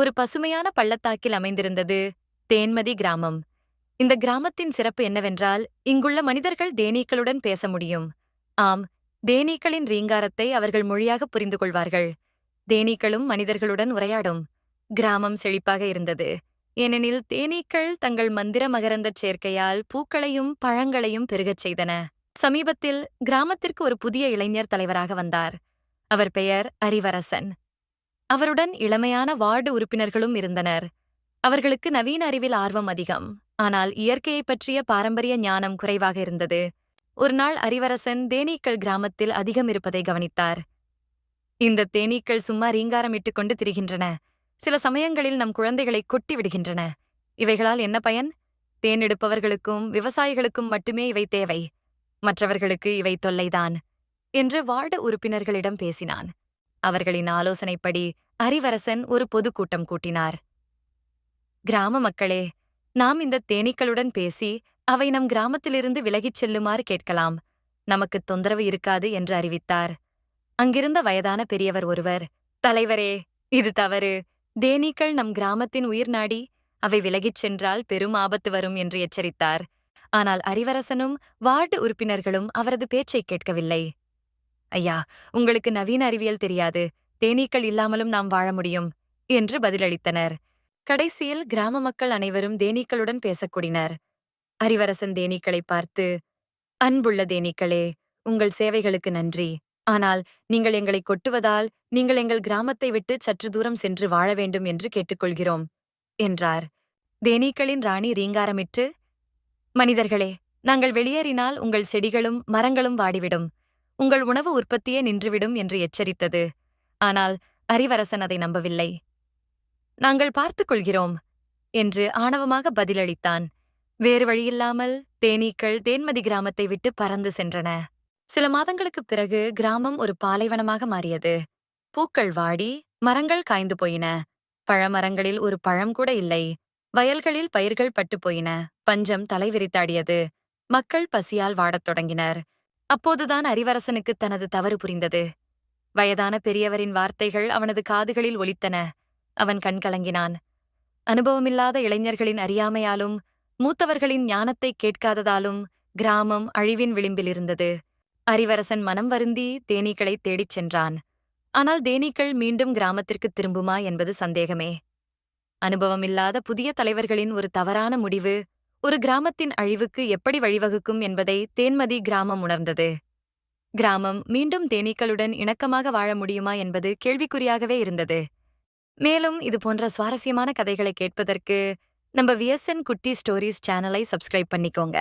ஒரு பசுமையான பள்ளத்தாக்கில் அமைந்திருந்தது தேன்மதி கிராமம். இந்த கிராமத்தின் சிறப்பு என்னவென்றால் இங்குள்ள மனிதர்கள் தேனீக்களுடன் பேச முடியும். ஆம் தேனீக்களின் ரீங்காரத்தை அவர்கள் மொழியாக புரிந்து கொள்வார்கள். தேனீக்களும் மனிதர்களுடன் உரையாடும். கிராமம் செழிப்பாக இருந்தது. ஏனெனில் தேனீக்கள் தங்கள் மந்திர மகரந்தச் சேர்க்கையால் பூக்களையும் பழங்களையும் பெருகச் செய்தன. சமீபத்தில் கிராமத்திற்கு ஒரு புதிய இளைஞர் தலைவராக வந்தார். அவர் பெயர் அரிவரசன் அவருடன் இளமையான வார்டு உறுப்பினர்களும் இருந்தனர். அவர்களுக்கு நவீன அறிவில் ஆர்வம் அதிகம். ஆனால் இயற்கையைப் பற்றிய பாரம்பரிய ஞானம் குறைவாக இருந்தது. ஒரு நாள் அறிவரசன் தேனீக்கள் கிராமத்தில் அதிகம் இருப்பதை கவனித்தார். இந்த தேனீக்கள் சும்மா ரீங்காரமிட்டுக் கொண்டு திரிகின்றன. சில சமயங்களில் நம் குழந்தைகளை கொட்டி விடுகின்றன. இவைகளால் என்ன பயன்? தேனெடுப்பவர்களுக்கும் விவசாயிகளுக்கும் மட்டுமே இவை தேவை. மற்றவர்களுக்கு இவை தொல்லைதான். என்று வார்டு உறுப்பினர்களிடம் பேசினான். அவர்களின் ஆலோசனைப்படி அரிவரசன் ஒரு பொதுக்கூட்டம் கூட்டினார். கிராம மக்களே நாம் இந்த தேனீக்களுடன் பேசி அவை நம் கிராமத்திலிருந்து விலகிச் செல்லுமாறு கேட்கலாம். நமக்கு தொந்தரவு இருக்காது என்று அறிவித்தார். அங்கிருந்த வயதான பெரியவர் ஒருவர் தலைவரே இது தவறு. தேனீக்கள் நம் கிராமத்தின் உயிர் நாடி அவை விலகிச் சென்றால் பெரும் ஆபத்து வரும் என்று எச்சரித்தார். ஆனால் அரிவரசனும் வார்டு உறுப்பினர்களும் அவரது பேச்சைக் கேட்கவில்லை. ஐயா உங்களுக்கு நவீன அறிவியல் தெரியாது. தேனீக்கள் இல்லாமலும் நாம் வாழ முடியும் என்று பதிலளித்தனர். கடைசியில் கிராம மக்கள் அனைவரும் தேனீக்களுடன் பேசக்கூடினர். அரிவரசன் தேனீக்களை பார்த்து அன்புள்ள தேனீக்களே உங்கள் சேவைகளுக்கு நன்றி. ஆனால் நீங்கள் எங்களை கொட்டுவதால் நீங்கள் எங்கள் கிராமத்தை விட்டு சற்று தூரம் சென்று வாழ வேண்டும் என்று கேட்டுக்கொள்கிறோம் என்றார். தேனீக்களின் ராணி ரீங்காரமிட்டு மனிதர்களே நாங்கள் வெளியேறினால் உங்கள் செடிகளும் மரங்களும் வாடிவிடும். உங்கள் உணவு உற்பத்தியே நின்றுவிடும் என்று எச்சரித்தது. ஆனால் அரிவரசன் அதை நம்பவில்லை. நாங்கள் பார்த்துக் கொள்கிறோம் என்று ஆணவமாக பதிலளித்தான். வேறு வழியில்லாமல் தேனீக்கள் தேன்மதி கிராமத்தை விட்டு பறந்து சென்றன. சில மாதங்களுக்குப் பிறகு கிராமம் ஒரு பாலைவனமாக மாறியது. பூக்கள் வாடி மரங்கள் காய்ந்து போயின. பழமரங்களில் ஒரு பழம் கூட இல்லை. வயல்களில் பயிர்கள் பட்டுப் போயின. பஞ்சம் தலைவிரித்தாடியது. மக்கள் பசியால் வாடத் தொடங்கினர். அப்போதுதான் அரிவரசனுக்கு தனது தவறு புரிந்தது. வயதான பெரியவரின் வார்த்தைகள் அவனது காதுகளில் ஒலித்தன. அவன் கண்கலங்கினான் அனுபவமில்லாத இளைஞர்களின் அறியாமையாலும் மூத்தவர்களின் ஞானத்தை கேட்காததாலும் கிராமம் அழிவின் விளிம்பில் இருந்தது. அரிவரசன் மனம் வருந்தி தேனீக்களை தேடிச் சென்றான். ஆனால் தேனீக்கள் மீண்டும் கிராமத்திற்கு திரும்புமா? என்பது சந்தேகமே. அனுபவமில்லாத புதிய தலைவர்களின் ஒரு தவறான முடிவு ஒரு கிராமத்தின் அழிவுக்கு எப்படி வழிவகுக்கும் என்பதை தேன்மதி கிராமம் உணர்ந்தது. கிராமம் மீண்டும் தேனீக்களுடன் இணக்கமாக வாழ முடியுமா என்பது கேள்விக்குறியாகவே இருந்தது. மேலும் இது போன்ற சுவாரஸ்யமான கதைகளை கேட்பதற்கு நம்ம விஎஸ்என் குட்டி ஸ்டோரிஸ் சேனலை சப்ஸ்கிரைப் பண்ணிக்கோங்க.